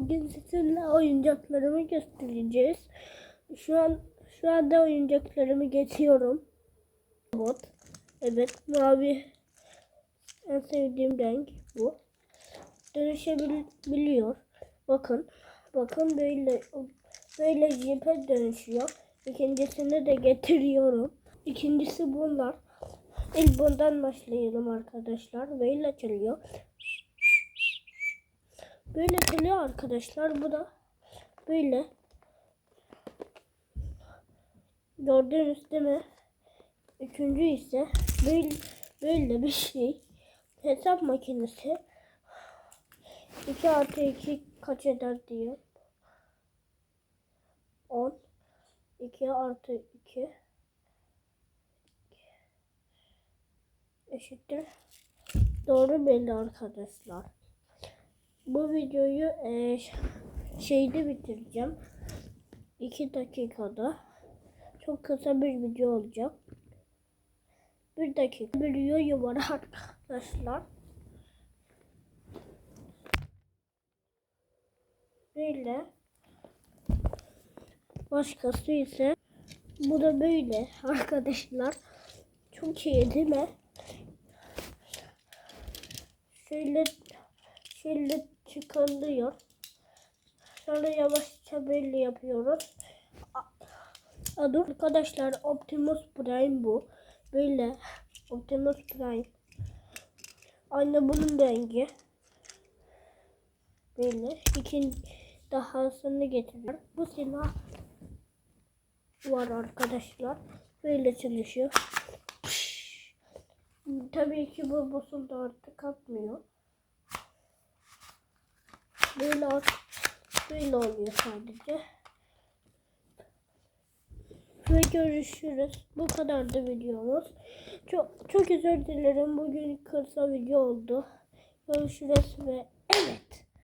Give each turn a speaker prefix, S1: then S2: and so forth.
S1: Bugün sizinle oyuncaklarımı göstereceğiz. Şu an şu anda oyuncaklarımı getiriyorum. Bot. Evet, mavi en sevdiğim renk bu. Dönüşebiliyor. Bakın. Bakın böyle böyle jipe dönüşüyor. İkincisini de getiriyorum. İkincisi bunlar. İlk bundan başlayalım arkadaşlar. Böyle açılıyor. Böyle açılıyor arkadaşlar. Bu da böyle. Gördünüz değil mi? Üçüncü ise böyle, böyle bir şey. Hesap makinesi. 2 artı 2 kaç eder diye. 10. 2 artı 2 eşittir. Doğru belli arkadaşlar. Bu videoyu e, şeyde bitireceğim. 2 dakikada. Çok kısa bir video olacak. Bir dakika bir video var arkadaşlar. Böyle. Başkası ise bu da böyle arkadaşlar. Çok iyi değil mi? Şöyle çıkarılıyor. Sonra yavaşça böyle yapıyoruz. Adı arkadaşlar Optimus Prime bu. Böyle Optimus Prime. Aynı bunun rengi. Böyle ikinci dahasını getiriyor. Bu silah var arkadaşlar. Böyle çalışıyor. Tabii ki bu bozuldu artık atmıyor. Böyle böyle oluyor sadece. Ve görüşürüz. Bu kadar da videomuz. Çok çok özür dilerim. Bugün kısa video oldu. Görüşürüz ve evet.